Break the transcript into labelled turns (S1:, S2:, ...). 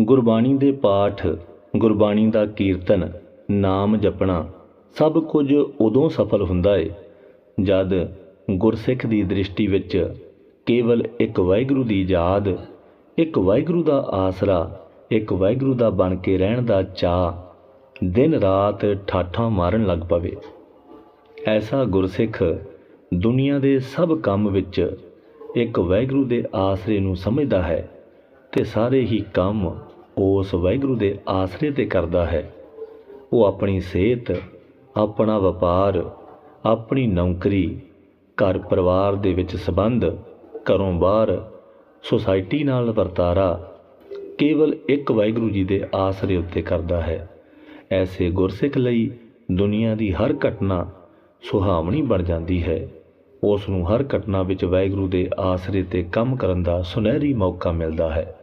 S1: ਗੁਰਬਾਣੀ ਦੇ ਪਾਠ, ਗੁਰਬਾਣੀ ਦਾ ਕੀਰਤਨ, ਨਾਮ ਜਪਣਾ, ਸਭ ਕੁਝ ਉਦੋਂ ਸਫਲ ਹੁੰਦਾ ਏ, ਜਦ ਗੁਰਸਿੱਖ ਦੀ ਦ੍ਰਿਸ਼ਟੀ ਵਿੱਚ ਕੇਵਲ ਇੱਕ ਵਾਹਿਗੁਰੂ ਦੀ ਯਾਦ, ਇੱਕ ਵਾਹਿਗੁਰੂ ਦਾ ਆਸਰਾ, ਇੱਕ ਵਾਹਿਗੁਰੂ ਦਾ ਬਣ ਕੇ ਰਹਿਣ ਦਾ ਚਾਅ ਦਿਨ ਰਾਤ ਠਾਠਾਂ ਮਾਰਨ ਲੱਗ ਪਵੇ। ਐਸਾ ਗੁਰਸਿੱਖ ਦੁਨੀਆ ਦੇ ਸਭ ਕੰਮ ਵਿੱਚ ਇੱਕ ਵਾਹਿਗੁਰੂ ਦੇ ਆਸਰੇ ਨੂੰ ਸਮਝਦਾ ਹੈ। ਤੇ ਸਾਰੇ ਹੀ ਕੰਮ ਉਸ ਵਾਹਿਗੁਰੂ ਦੇ ਆਸਰੇ ਤੇ ਕਰਦਾ ਹੈ। ਉਹ ਆਪਣੀ ਸਿਹਤ, ਆਪਣਾ ਵਪਾਰ, ਆਪਣੀ ਨੌਕਰੀ, ਘਰ ਪਰਿਵਾਰ ਦੇ ਵਿੱਚ ਸਬੰਧ, ਘਰੋਂ ਬਾਹਰ ਸੁਸਾਇਟੀ ਨਾਲ ਵਰਤਾਰਾ ਕੇਵਲ ਇੱਕ ਵਾਹਿਗੁਰੂ ਜੀ ਦੇ ਆਸਰੇ ਉੱਤੇ ਕਰਦਾ ਹੈ। ਐਸੇ ਗੁਰਸਿੱਖ ਲਈ ਦੁਨੀਆ ਦੀ ਹਰ ਘਟਨਾ ਸੁਹਾਵਣੀ ਬਣ ਜਾਂਦੀ ਹੈ। ਉਸ ਨੂੰ ਹਰ ਘਟਨਾ ਵਿੱਚ ਵਾਹਿਗੁਰੂ ਦੇ ਆਸਰੇ ਤੇ ਕੰਮ ਕਰਨ ਦਾ ਸੁਨਹਿਰੀ ਮੌਕਾ ਮਿਲਦਾ ਹੈ।